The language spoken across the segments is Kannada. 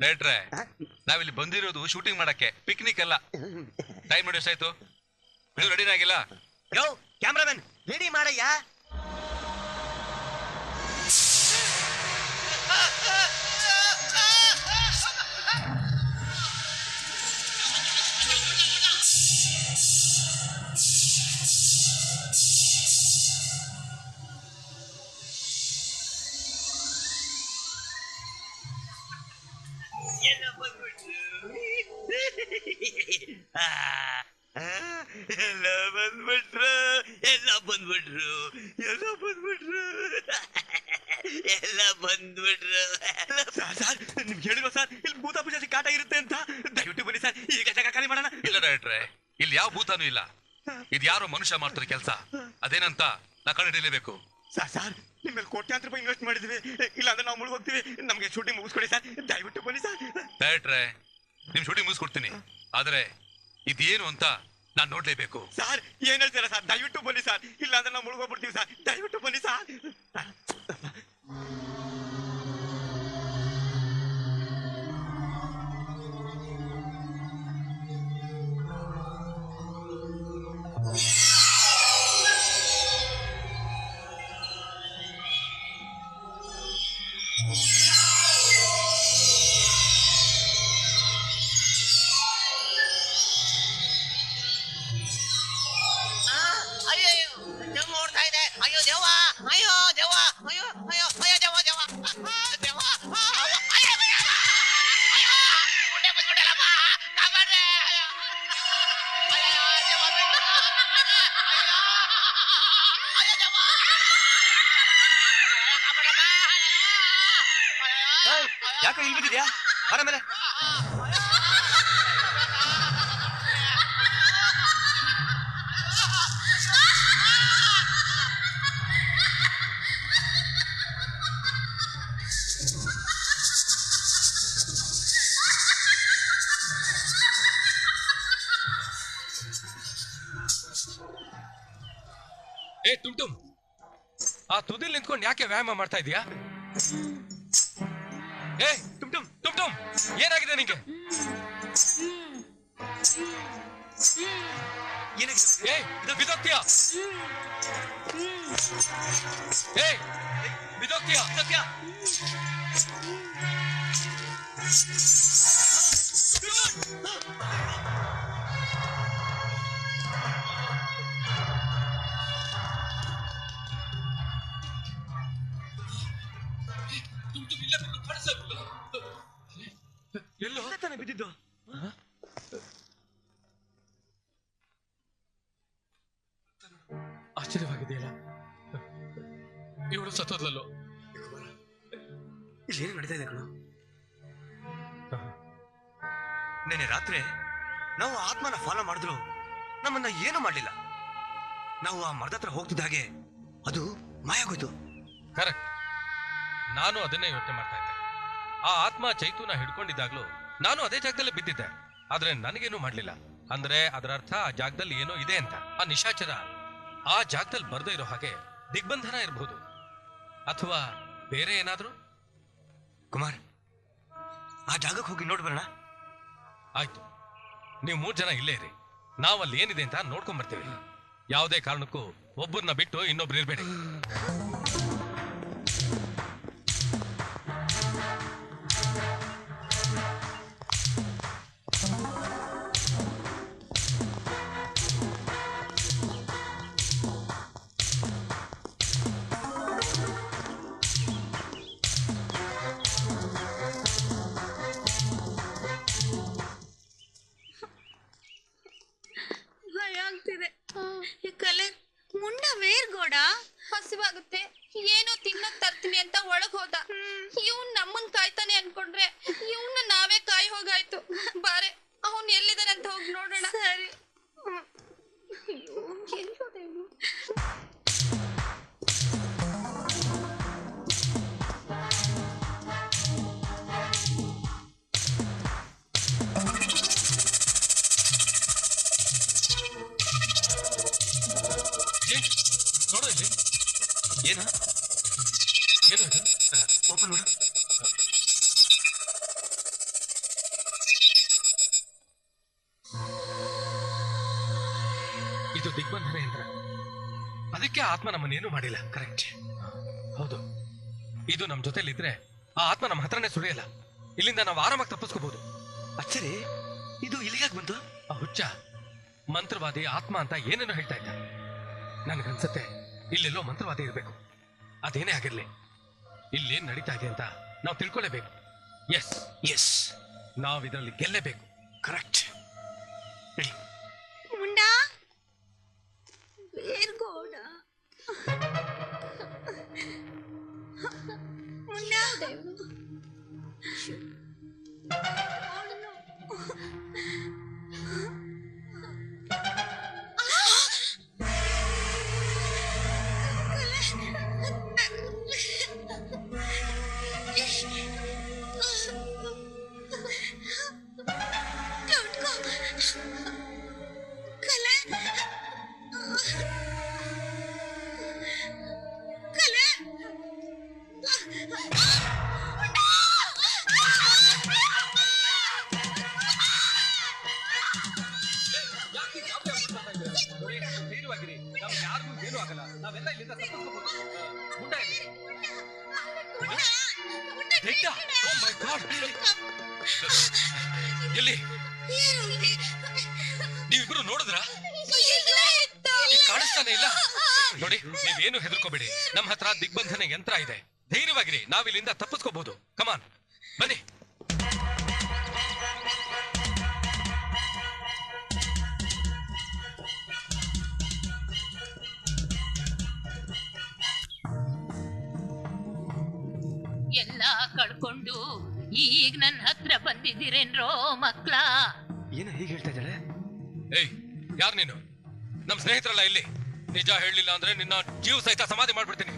ಡೈರೆಕ್ಟ್ರೆ ನಾವಿಲ್ಲಿ ಬಂದಿರೋದು ಶೂಟಿಂಗ್ ಮಾಡಕ್ಕೆ. ಪಿಕ್ನಿಕ್ ಅಲ್ಲ. ಟೈಮ್ ನೋಡಿ ಎಷ್ಟಾಯ್ತು ನೀವು ರೆಡಿ ಆಗಿಲ್ಲ ಯೋ ಕ್ಯಾಮ್ರಾಮನ್ ರೆಡಿ ಮಾಡಯ್ಯ? ಎಲ್ಲ ಬಂದ್ಬಿಟ್ರು ಎಲ್ಲ ಬಂದ್ಬಿಟ್ರು ಎಲ್ಲ ಬಂದ್ಬಿಟ್ರು. ಎಲ್ಲ ಬಂದ್ಬಿಟ್ರು. ಸರ್ ಸರ್ ನಿಮ್ಗೆ ಹೇಳಿಲ್ವ ಸರ್? ಇಲ್ಲಿ ಭೂತ ಪೂಜಾಸಿ ಕಾಟ ಇರುತ್ತೆ ಅಂತ? ದಯವಿಟ್ಟು ಬನ್ನಿ ಸರ್. ಈಗ ಜಾಗ ಖಾಲಿ ಮಾಡೋಣ. ಇಲ್ಲ ಡೈರೆಕ್ಟ್ರೆ ಇಲ್ಲಿ ಯಾವ ಭೂತಾನು ಇಲ್ಲ. ಇದು ಯಾರೋ ಮನುಷ್ಯ ಮಾಡ್ತಾರೆ ಕೆಲಸ. ಅದೇನಂತ ನಾ ಕಂಡು ಹಿಡಿಲೇಬೇಕು ಸರ್ ಸರ್ ನಿಮ್ಮಲ್ಲಿ ಕೋಟ್ಯಾಂತರ ರೂಪಾಯಿ ಇನ್ವೆಸ್ಟ್ ಮಾಡಿದ್ವಿ. ಇಲ್ಲ ಅಂದ್ರೆ ನಾವು ಮುಳುಗ್ ಹೋಗ್ತೀವಿ ನಮಗೆ ಶೂಟಿಂಗ್ ಮುಗಿಸ್ಕೊಡಿ ಸರ್. ದಯವಿಟ್ಟು ಬನ್ನಿ ಸರ್. ಡೈರೆಕ್ಟ್ರೆ ನಿಮ್ ಶೂಟಿಂಗ್ ಮುಗಿಸ್ಕೊಡ್ತೀನಿ. ಆದ್ರೆ ಇದೇನು ಅಂತ ನಾನ್ ನೋಡ್ಲೇಬೇಕು. ಸರ್, ಏನ್ ಹೇಳ್ತೀರಾ ಸರ್? ದಯವಿಟ್ಟು ಬನ್ನಿ ಸರ್. ಇಲ್ಲ ಅಂದ್ರೆ ನಾವು ಮುಳುಗೋಗ್ಬಿಡ್ತೀವಿ ಸರ್. ದಯವಿಟ್ಟು ಬನ್ನಿ ಸರ್. Домой. ನಿಂತ್ಕೊಂಡು ಯಾಕೆ ವ್ಯಾಯಾಮ ಮಾಡ್ತಾ ಇದೀಯಾ? ಏ, ಟುಮ್ ಟುಮ್ ಟುಮ್ ಟುಮ್, ಏನಾಗಿದೆ ನಿಂಗೆ? ಏ ಬಿದೋಗ್ತೀಯ ಏ ಬಿದೋಗ್ತೀಯ ಬಿದೋಗ್ತೀಯ ಎಲ್ಲೋ ನೆನ್ನೆ ರಾತ್ರಿ ನಾವು ಆತ್ಮನ ಫಾಲೋ ಮಾಡಿದ್ರು ನಮ್ಮನ್ನ ಏನು ಮಾಡಲಿಲ್ಲ ನಾವು ಆ ಮರದ ಹತ್ರ ಹೋಗ್ತಿದ್ದ ಹಾಗೆ ಅದು ಮಾಯಾಗೋಯ್ತು ಕರೆಕ್ಟ್ ನಾನು ಅದನ್ನೇ ಯೋಚನೆ ಮಾಡ್ತಾ ಇದ್ದೆ ಆ ಆತ್ಮ ಚೈತುನ ಹಿಡ್ಕೊಂಡಿದ್ದಾಗ್ಲೂ ನಾನು ಅದೇ ಜಾಗದಲ್ಲಿ ಬಿದ್ದಿದ್ದೆ ಆದ್ರೆ ನನಗೇನು ಮಾಡ್ಲಿಲ್ಲ ಅಂದ್ರೆ ಅದರ ಅರ್ಥ ಆ ಜಾಗದಲ್ಲಿ ಏನೋ ಇದೆ ಅಂತ ಆ ನಿಶಾಚರ ಆ ಜಾಗದಲ್ಲಿ ಬರ್ದೇ ಇರೋ ಹಾಗೆ ದಿಗ್ಬಂಧನ ಇರಬಹುದು ಅಥವಾ ಬೇರೆ ಏನಾದ್ರೂ ಕುಮಾರ್, ಆ ಜಾಗಕ್ಕೆ ಹೋಗಿ ನೋಡಿ ಆಯ್ತು. ನೀವು ಮೂರು ಜನ ಇಲ್ಲೇ ಇರಿ. ನಾವು ಅಲ್ಲಿ ಏನಿದೆ ಅಂತ ನೋಡ್ಕೊಂಡ್ ಬರ್ತೀವಿ. ಯಾವುದೇ ಕಾರಣಕ್ಕೂ ಒಬ್ಬರನ್ನ ಬಿಟ್ಟು ಇನ್ನೊಬ್ರು ಇರ್ಬೇಡಿ. ಈ ಕಲರ್ ಮುಂಡ ವೇರ್ಗೋಡ ಹಸಿವಾಗುತ್ತೆ. ಏನೋ ತಿನ್ನಕ್ ತರ್ತೀನಿ ಅಂತ ಒಳಗ್ ಹೋದ. ಇವ್ ನಮ್ಮನ್ ಇದು ದಿಗ್ಬಂಧನ ಯಂತ್ರ. ಅದಕ್ಕೆ ಆತ್ಮ ನಮ್ಮನ್ನೇನು ಮಾಡಿಲ್ಲ ಕರೆಕ್ಟ್ ಹೌದು. ಇದು ನಮ್ಮ ಜೊತೆಲಿದ್ರೆ ಆ ಆತ್ಮ ನಮ್ಮ ಹತ್ರನೇ ಸುಳಿಯಲ್ಲ. ಇಲ್ಲಿಂದ ನಾವು ಆರಾಮಾಗಿ ತಪ್ಪಿಸ್ಕೋಬಹುದು ಅಚ್ಚರಿ ಇದು ಇಲ್ಲಿಗೆ ಬಂತು? ಆ ಹುಚ್ಚ ಮಂತ್ರವಾದಿ ಆತ್ಮ ಅಂತ ಏನೇನೋ ಹೇಳ್ತಾ ಇದ್ದ. ನನಗನ್ಸುತ್ತೆ ಇಲ್ಲೆಲ್ಲೋ ಮಂತ್ರವಾದಿ ಇರಬೇಕು. ಅದೇನೇ ಆಗಿರ್ಲಿ. ಇಲ್ಲೇನ್ ನಡೀತಾ ಇದೆ ಅಂತ ನಾವು ತಿಳ್ಕೊಳ್ಳೇಬೇಕು ಎಸ್ ಎಸ್ ನಾವು ಇದರಲ್ಲಿ ಗೆಲ್ಲೇಬೇಕು. ಕರೆಕ್ಟ್ ಮುಂಡ Oh my God. ಎಲ್ಲಿ ನೀವಿಬ್ರು ನೋಡಿದ್ರ? ಕಾಣಿಸ್ತಾನೆ ಇಲ್ಲ? ನೋಡಿ ನೀವೇನು ಹೆದರ್ಕೋಬೇಡಿ. ನಮ್ಮ ಹತ್ರ ದಿಗ್ಬಂಧನ ಯಂತ್ರ ಇದೆ. ಧೈರ್ಯವಾಗಿರಿ ನಾವಿಲ್ಲಿಂದ ತಪ್ಪಿಸ್ಕೋಬಹುದು. ಕಮಾನ್ ಬನ್ನಿ. ಈಗ ನನ್ನ ಹತ್ರ ಬಂದಿದ್ದೀರೇನ್ರೋ ಮಕ್ಳ? ಏನು ಹೀಗೆ ಹೇಳ್ತಾ ಇದ್ದಾಳೆ? ಏಯ್ ಯಾರು ನೀನು? ನಮ್ಮ ಸ್ನೇಹಿತರಲ್ಲ ಇಲ್ಲಿ. ನಿಜ ಹೇಳಲಿಲ್ಲ ಅಂದ್ರೆ ನಿನ್ನ ಜೀವ ಸಹಿತ ಸಮಾಧಿ ಮಾಡ್ಬಿಡ್ತೀನಿ.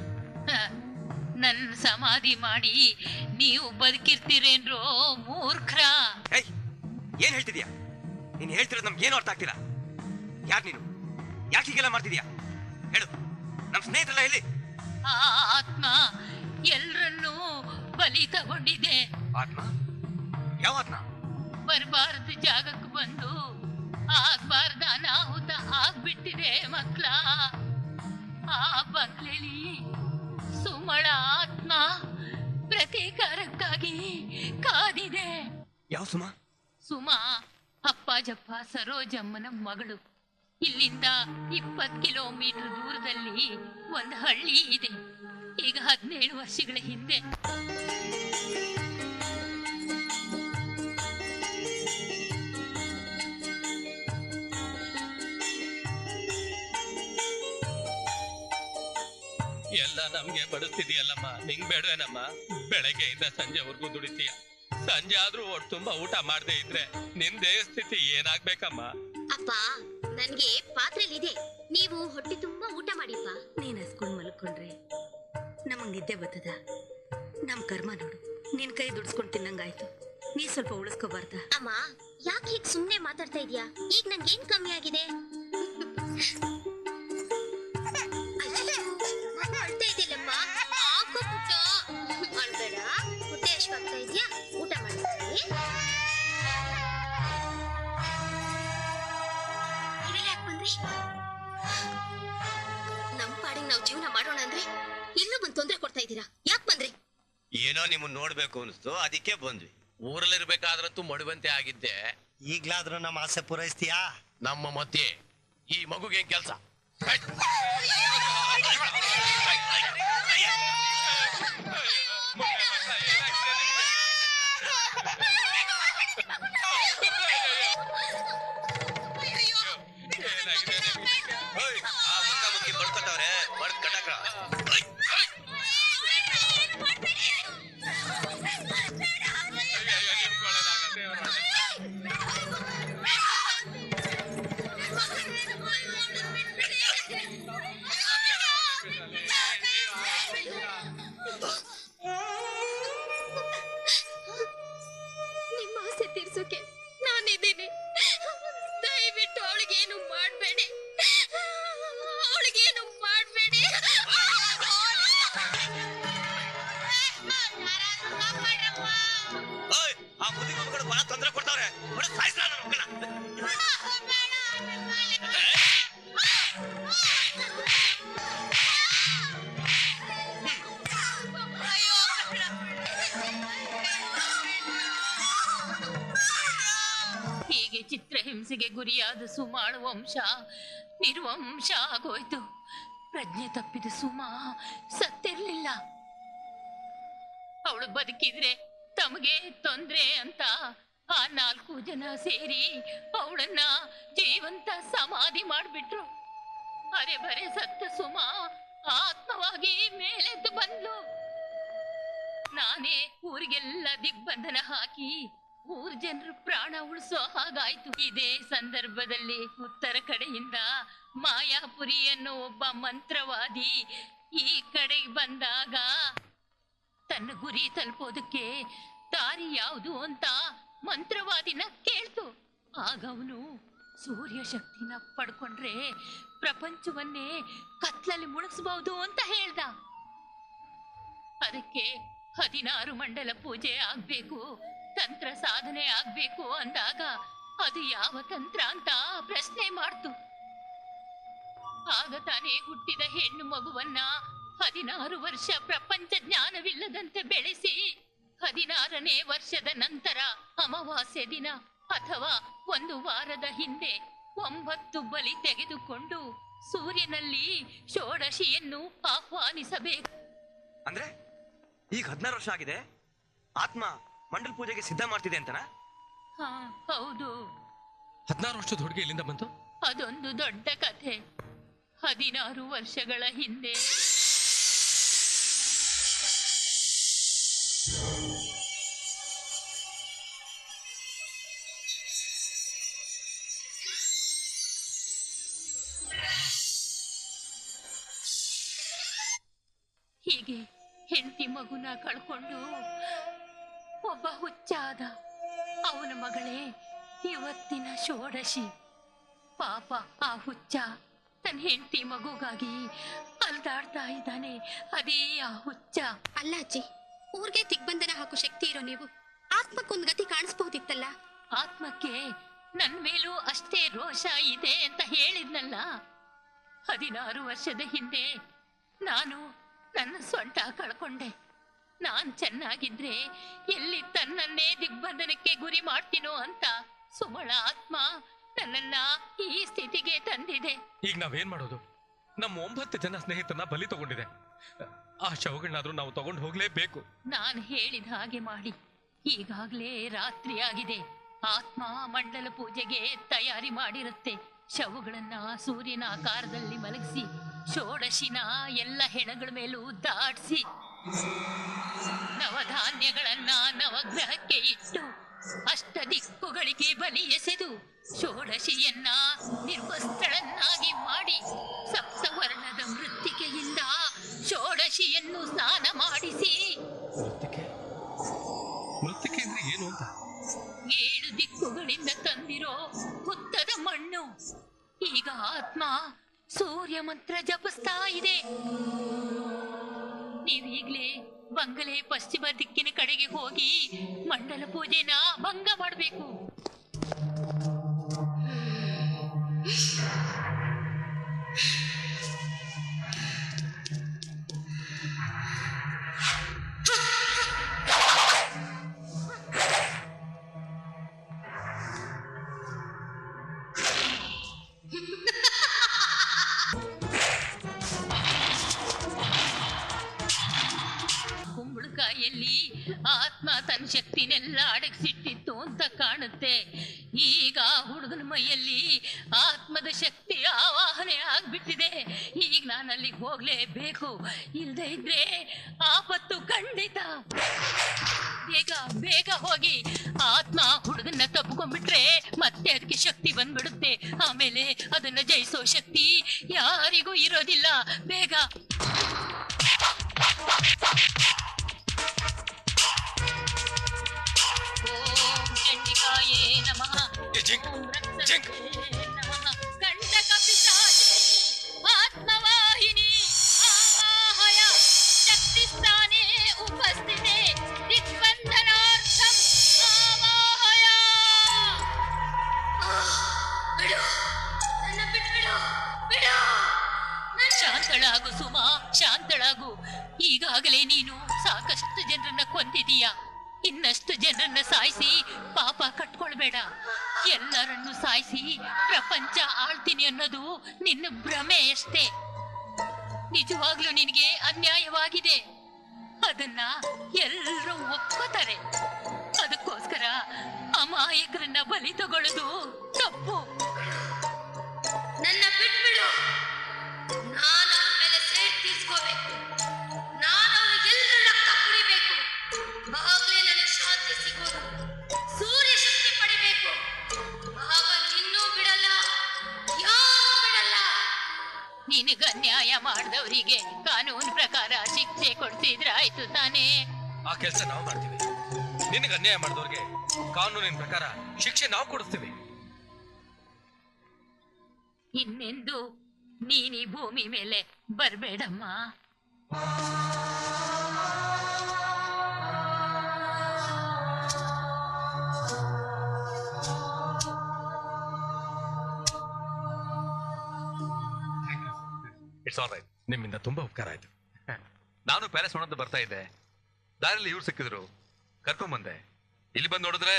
ನನ್ನ ಸಮಾಧಿ ಮಾಡಿ ನೀವು ಬದುಕಿರ್ತೀರೇನ್ರೋ ಮೂರ್ಖ್ರ ಏಯ್ ಏನ್ ಹೇಳ್ತಿದ್ಯಾ? ನೀನ್ ಹೇಳ್ತಿರೋದು ನಮ್ಗೆ ಏನು ಅರ್ಥ ಆಗ್ತಿಲ್ಲ. ಯಾರು ನೀನು? ಯಾಕೆ ಹೀಗೆಲ್ಲ ಮಾಡ್ತಿದ್ಯಾ? ಹೇಳು. ನಮ್ಮ ಸ್ನೇಹಿತರಲ್ಲ ಇಲ್ಲಿ. ಆ ಆತ್ಮ ಎಲ್ರನ್ನೂ ಬಲಿ ತಗೊಂಡಿದೆ ಆತ್ಮ? ಬರಬಾರ್ದು ಜಾಗಕ್ಕೆ ಬಂದು. ಆಗ್ಬಾರ್ದ ಅನಾಹುತ ಆಗ್ಬಿಟ್ಟಿದೆ ಮಕ್ಕಳ. ಆ ಬಂಗ್ಲೆಲಿ ಸುಮಳ ಆತ್ಮ ಪ್ರತೀಕಾರಕ್ಕಾಗಿ ಕಾದಿದೆ. ಯಾವ ಸುಮ? ಸುಮಾ ಅಪ್ಪಾಜಪ್ಪ ಸರೋಜಮ್ಮನ ಮಗಳು. ಇಲ್ಲಿಂದ ಇಪ್ಪತ್ ಕಿಲೋಮೀಟರ್ ದೂರದಲ್ಲಿ ಒಂದು ಹಳ್ಳಿ ಇದೆ. ಈಗ ಹದಿನೇಳು ವರ್ಷಗಳ ಹಿಂದೆ. ಎಲ್ಲ ನಮ್ಗೆ ಬಡಿಸ್ತಿದ್ಯಲ್ಲಮ್ಮ ನಿಂಗ್ ಬೇಡವೇನಮ್ಮ? ಬೆಳಗ್ಗೆಯಿಂದ ಸಂಜೆವರೆಗೂ ದುಡಿತೀಯ. ಸಂಜೆ ಆದ್ರೂ ಒಟ್ಟು ತುಂಬಾ ಊಟ ಮಾಡದೇ ಇದ್ರೆ ನಿಮ್ ದೇಹ ಸ್ಥಿತಿ ಏನಾಗ್ಬೇಕಮ್ಮ? ಅಪ್ಪ ನನ್ಗೆ ಪಾತ್ರೆಲಿದೆ. ನೀವು ಹೊಟ್ಟೆ ತುಂಬಾ ಊಟ ಮಾಡಿಪ್ಪ. ನೀನ್ ಹಸ್ಕೊಂಡ್ ಮಲ್ಕೊಂಡ್ರೆ ನಮಗ್ ನಿದ್ದೆ ಬರ್ತದ? ನಮ್ ಕರ್ಮ ನೋಡು, ನಿನ್ ಕೈ ದುಡ್ಸ್ಕೊಂಡ್ ತಿನ್ನಂಗಾಯ್ತು. ನೀ ಸ್ವಲ್ಪ ಉಳಿಸ್ಕೋಬಾರ್ದ. ಅಮ್ಮ, ಯಾಕೆ ಹೀಗ್ ಸುಮ್ನೆ ಮಾತಾಡ್ತಾ ಇದೀಯಾ? ಈಗ ನನ್ಗೇನ್ ಕಮ್ಮಿ ಆಗಿದೆ? ನಿಮ್ಮನ್ನ ನೋಡ್ಬೇಕು ಅನಿಸ್ತು ಅದಕ್ಕೆ ಬಂದ್ವಿ. ಊರಲ್ಲಿರ್ಬೇಕಾದ್ರಂತೂ ಮಡುವಂತೆ ಆಗಿದ್ದೆ. ಈಗ್ಲಾದ್ರೂ ನಮ್ಮ ಆಸೆ ಪೂರೈಸ್ತೀಯಾ? ನಮ್ಮ ಮಧ್ಯೆ ಈ ಮಗುಗೆ ಕೆಲಸ? ಚಿತ್ರಹಿಂಸೆಗೆ ಗುರಿಯಾದ ಸುಮಾಳು ವಂಶ, ನಿರ್ವಂಶ ಆಗೋಯ್ತು. ಪ್ರಜ್ಞೆ ತಪ್ಪಿದ ಸುಮಾ ಸತ್ತಿರ್ಲಿಲ್ಲ. ಅವಳು ಬದುಕಿದ್ರೆ ತಮಗೆ ತೊಂದ್ರೆ ಅಂತ ಆ ನಾಲ್ಕು ಜನ ಸೇರಿ ಅವಳನ್ನ ಜೀವಂತ ಸಮಾಧಿ ಮಾಡಿಬಿಟ್ರು. ಅರೆ ಬರೆ ಸತ್ತ ಸುಮಾ ಆತ್ಮವಾಗಿ ಮೇಲೆದ್ದು ಬಂದ್ಲು. ನಾನೇ ಊರಿಗೆಲ್ಲ ದಿಗ್ಬಂಧನ ಹಾಕಿ ಊರ್ ಜನರು ಪ್ರಾಣ ಉಳಿಸೋ ಹಾಗಾಯ್ತು. ಇದೇ ಸಂದರ್ಭದಲ್ಲಿ ಉತ್ತರ ಕಡೆಯಿಂದ ಮಾಯಾಪುರಿ ಅನ್ನೋ ಒಬ್ಬ ಮಂತ್ರವಾದಿ ಈ ಕಡೆಗೆ ಬಂದಾಗ ತನ್ನ ಗುರಿ ತಲುಪೋದಕ್ಕೆ ದಾರಿ ಯಾವುದು ಅಂತ ಮಂತ್ರವಾದಿನ ಕೇಳ್ತು. ಆಗ ಅವನು ಸೂರ್ಯ ಶಕ್ತಿನ ಪಡ್ಕೊಂಡ್ರೆ ಪ್ರಪಂಚವನ್ನೇ ಕತ್ಲಲ್ಲಿ ಮುಳುಗಿಸಬಹುದು ಅಂತ ಹೇಳ್ದ. ಅದಕ್ಕೆ ಹದಿನಾರು ಮಂಡಲ ಪೂಜೆ ಆಗ್ಬೇಕು. ತಂತ್ರ ಸಾಧನೆ ಆಗ್ಬೇಕು ಅಂದಾಗ ಅದು ಯಾವ ತಂತ್ರ ಅಂತ ಪ್ರಶ್ನೆ ಮಾಡ್ತು. ಆಗ ತಾನೇ ಹುಟ್ಟಿದ ಹೆಣ್ಣು ಮಗುವನ್ನ ಹದಿನಾರು ವರ್ಷ ಪ್ರಪಂಚ ಜ್ಞಾನವಿಲ್ಲದಂತೆ ಬೆಳೆಸಿ, ಹದಿನಾರನೇ ವರ್ಷದ ನಂತರ ಅಮಾವಾಸ್ಯೆ ದಿನ ಅಥವಾ ಒಂದು ವಾರದ ಹಿಂದೆ ಒಂಬತ್ತು ಬಲಿ ತೆಗೆದುಕೊಂಡು ಸೂರ್ಯನಲ್ಲಿ ಷೋಡಶಿಯನ್ನು ಆಹ್ವಾನಿಸಬೇಕು. ಅಂದ್ರೆ ಈಗ ಹದಿನಾರು ವರ್ಷ ಆಗಿದೆ. ಆತ್ಮ ಮಂಡಲ ಪೂಜೆಗೆ ಸಿದ್ಧ ಮಾಡ್ತಿದೆ ಅಂತನಾ? ಹಾ ಹೌದು. ಹದಿನಾರು ವರ್ಷದ ಹುಡುಗಿ ಎಲ್ಲಿಂದ ಬಂತು? ಅದೊಂದು ದೊಡ್ಡ ಕಥೆ. ಹದಿನಾರು ವರ್ಷಗಳ ಹಿಂದೆ. ಹೀಗೆ ಹೆಂಡತಿ ಮಗುನ ಕಳ್ಕೊಂಡು ಒಬ್ಬ ಹುಚ್ಚಾದ ಅವನ ಮಗಳೇ ಇವತ್ತಿನ ಷೋಡಶಿ. ಪಾಪ ಆ ಹುಚ್ಚ ತನ್ನ ಹೆಂಡತಿ ಮಗುಗಾಗಿ ಅಲ್ದಾಡ್ತಾ ಇದ್ದಾನೆ. ಅದೇ ಆ ಹುಚ್ಚ. ಅಲ್ಲ ಅಜ್ಜಿ ಊರ್ಗೆ ದಿಗ್ಬಂಧನ ಹಾಕೋ ಶಕ್ತಿ ಇರೋ ನೀವು. ಆತ್ಮಕ್ಕೊಂದು ಗತಿ ಕಾಣಿಸ್ಬಹುದಿತ್ತಲ್ಲ ಆತ್ಮಕ್ಕೆ ನನ್ ಮೇಲೂ ಅಷ್ಟೇ ರೋಷ ಇದೆ ಅಂತ ಹೇಳಿದ್ನಲ್ಲ. ಹದಿನಾರು ವರ್ಷದ ಹಿಂದೆ ನಾನು ನನ್ನ ಸೊಂಟ ಕಳ್ಕೊಂಡೆ. ನಾನ್ ಚೆನ್ನಾಗಿದ್ರೆ ಎಲ್ಲಿ ತನ್ನನ್ನೇ ದಿಗ್ಬಂಧನಕ್ಕೆ ಗುರಿ ಮಾಡ್ತೀನೋ ಅಂತ ಸುಮಳ ಆತ್ಮ ನನ್ನನ್ನ ಈ ಸ್ಥಿತಿಗೆ ತಂದಿದೆ. ಈಗ ನಾವೇನ್ ಮಾಡೋದು? ನಮ್ಮ ಒಂಬತ್ತು ಜನ ಸ್ನೇಹಿತನ ಬಲಿ ತಗೊಂಡಿದೆ. ಆ ಶವಗಳನ್ನಾದ್ರೂ ನಾವು ತಗೊಂಡು ಹೋಗ್ಲೇಬೇಕು. ನಾನು ಹೇಳಿದ ಹಾಗೆ ಮಾಡಿ. ಈಗಾಗ್ಲೇ ರಾತ್ರಿ ಆಗಿದೆ. ಆತ್ಮ ಮಂಡಲ ಪೂಜೆಗೆ ತಯಾರಿ ಮಾಡಿರುತ್ತೆ. ಶವಗಳನ್ನ ಸೂರ್ಯನ ಆಕಾರದಲ್ಲಿ ಮಲಗಿಸಿ ಷೋಡಶಿನ ಎಲ್ಲ ಹೆಣಗಳ ಮೇಲೂ ದಾಟಿಸಿ. ನವಧಾನ್ಯಗಳನ್ನ ನವಗ್ರಹಕ್ಕೆ ಇಟ್ಟು ಅಷ್ಟ ದಿಕ್ಕುಗಳಿಗೆ ಬಲಿ ಎಸೆದು ಷೋಡಶಿಯನ್ನ ನಿರ್ವಸ್ತಳನ್ನಾಗಿ ಮಾಡಿ ಸಪ್ತವರ್ಣದ ಮೃತ್ತಿಕೆಯಿಂದ ಷೋಡಶಿಯನ್ನು ಸ್ನಾನ ಮಾಡಿಸಿ. ಮೃತ್ತಿಕೆ? ಮೃತ್ತಿಕೆ ಅಂದ್ರೆ ಏನು ಅಂತ? ಏಳು ದಿಕ್ಕುಗಳಿಂದ ತಂದಿರೋ ಹುತ್ತದ ಮಣ್ಣು. ಈಗ ಆತ್ಮ ಸೂರ್ಯ ಮಂತ್ರ ಜಪಿಸ್ತಾ ಆತ್ಮ ತನ್ನ ಶಕ್ತಿನೆಲ್ಲ ಅಡಗಿಸಿಟ್ಟಿತ್ತು ಅಂತ ಕಾಣುತ್ತೆ. ಈಗ ಹುಡುಗನ ಮೈಯಲ್ಲಿ ಆತ್ಮದ ಶಕ್ತಿ ಆವಾಹನೆ ಆಗ್ಬಿಟ್ಟಿದೆ. ಈಗ ನಾನು ಅಲ್ಲಿಗೆ ಹೋಗ್ಲೇಬೇಕು. ಇಲ್ಲದೆ ಇದ್ರೆ ಆಪತ್ತು ಖಂಡಿತ. ಬೇಗ ಬೇಗ ಹೋಗಿ ಆತ್ಮ ಹುಡುಗನ್ನ ತಪ್ಪುಕೊಂಡ್ಬಿಟ್ರೆ ಮತ್ತೆ ಅದಕ್ಕೆ ಶಕ್ತಿ ಬಂದ್ಬಿಡುತ್ತೆ. ಆಮೇಲೆ ಅದನ್ನ ಜಯಿಸೋ ಶಕ್ತಿ ಯಾರಿಗೂ ಇರೋದಿಲ್ಲ. ಬೇಗ. ಜಿಂಕ್, ಜಿಂಕ್. ಕಂಟಕ ಪಿಶಾಚಿನಿ ಆತ್ಮವಾಹಿನಿ ಆವಾಹಯ ಶಕ್ತಿಸ್ಥಾನೇ ಉಪಸ್ಥಿತೆ ದಿಗ್ಬಂಧನಾರ್ಥಂ ಆವಾಹಯ. ಬಿಡು. ನನ್ನ ಬಿಟ್ಬಿಡು ಬಿಡು. ಶಾಂತಳಾಗು ಸುಮಾ ಶಾಂತಳಾಗು. ಈಗಾಗಲೇ ನೀನು ಸಾಕಷ್ಟು ಜನರನ್ನ ಕೊಂದಿದೀಯ ಇನ್ನಷ್ಟು ಜನರನ್ನ ಸಾಯಿಸಿ ಪಾಪ ಕಟ್ಕೊಳ್ಬೇಡ. ಎಲ್ಲರನ್ನು ಸಾಯಿಸಿ ಪ್ರಪಂಚ ಆಳ್ತೀನಿ ಅನ್ನೋದು ನಿನ್ನ ಭ್ರಮೆ ಅಷ್ಟೇ. ನಿಜವಾಗ್ಲೂ ನಿನಗೆ ಅನ್ಯಾಯವಾಗಿದೆ. ಅದನ್ನ ಎಲ್ಲರೂ ಒಪ್ಕೋತಾರೆ. ಅದಕ್ಕೋಸ್ಕರ ಅಮಾಯಕರನ್ನ ಬಲಿ ತಗೊಳ್ಳೋದು ತಪ್ಪು. ನನ್ನ ಬಿಟ್ಬಿಡು. ನಾನು ಮೇಲೆ ಅನ್ಯಾಯ ಮಾಡಿದವರಿಗೆ ಕಾನೂನು ಪ್ರಕಾರ ಶಿಕ್ಷೆ ಕೊಡ್ತಿದ್ರೆ ಆಯ್ತು ತಾನೇ. ಆ ಕೆಲಸ ನಾವು ಮಾಡ್ತೀವಿ. ನಿನಗೆ ಅನ್ಯಾಯ ಮಾಡಿದವ್ರಿಗೆ ಕಾನೂನಿನ ಪ್ರಕಾರ ಶಿಕ್ಷೆ ನಾವು ಕೊಡಿಸ್ತೀವಿ. ಇನ್ನೆಂದು ನೀನಿ ಈ ಭೂಮಿ ಮೇಲೆ ಬರ್ಬೇಡಮ್ಮ. ಇಟ್ಸ್ ಆಲ್ ರೈಟ್ ನಿಮ್ಮಿಂದ ತುಂಬಾ ಉಪಕಾರ ಆಯ್ತು. ನಾನು ಪ್ಯಾಲೇಸ್ ನೋಡೋದು ಬರ್ತಾ ಇದ್ದೆ ದಾರಿಯಲ್ಲಿ ಇವ್ರು ಸಿಕ್ಕಿದ್ರು. ಕರ್ಕೊಂಬಂದೆ. ಇಲ್ಲಿ ಬಂದು ನೋಡಿದ್ರೆ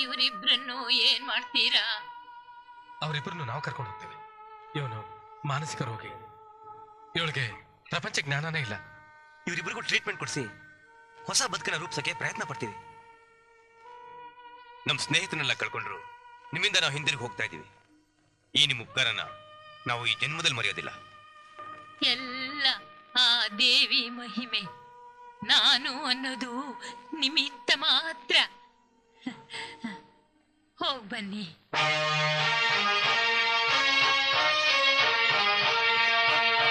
ಇವರಿಬ್ಬರನ್ನು ಇವರಿಬ್ರನ್ನು ಏನ್ ಮಾಡ್ತೀರಾ? ಅವರಿಬ್ಬರನ್ನು ನಾವು ಕರ್ಕೊಂಡು ಹೋಗ್ತೇವೆ. ಇವನು ಮಾನಸಿಕ ರೋಗಿ. ಇವಳಿಗೆ ಪ್ರಪಂಚ ಜ್ಞಾನನೇ ಇಲ್ಲ. ಇವರಿಬ್ಬರಿಗೂ ಟ್ರೀಟ್ಮೆಂಟ್ ಕೊಡಿಸಿ ಹೊಸ ಬದುಕನ್ನ ರೂಪಿಸಕ್ಕೆ ಪ್ರಯತ್ನ ಪಡ್ತೀವಿ. ನಮ್ಮ ಸ್ನೇಹಿತನೆಲ್ಲ ಕಳ್ಕೊಂಡ್ರು. ನಿಮ್ಮಿಂದ ನಾವು ಹಿಂದಿರುಗಿ ಹೋಗ್ತಾ ಇದ್ದೀವಿ. ಈ ನಿಮ್ಮ ಉಪಕಾರನ ನಾವು ಈ ಜನ್ಮದಲ್ಲಿ ಮರೆಯೋದಿಲ್ಲ. ಎಲ್ಲ ಆ ದೇವಿ ಮಹಿಮೆ ನಾನು ಅನ್ನೋದು ನಿಮಿತ್ತ ಮಾತ್ರ. ಹೋಗ್ ಬನ್ನಿ.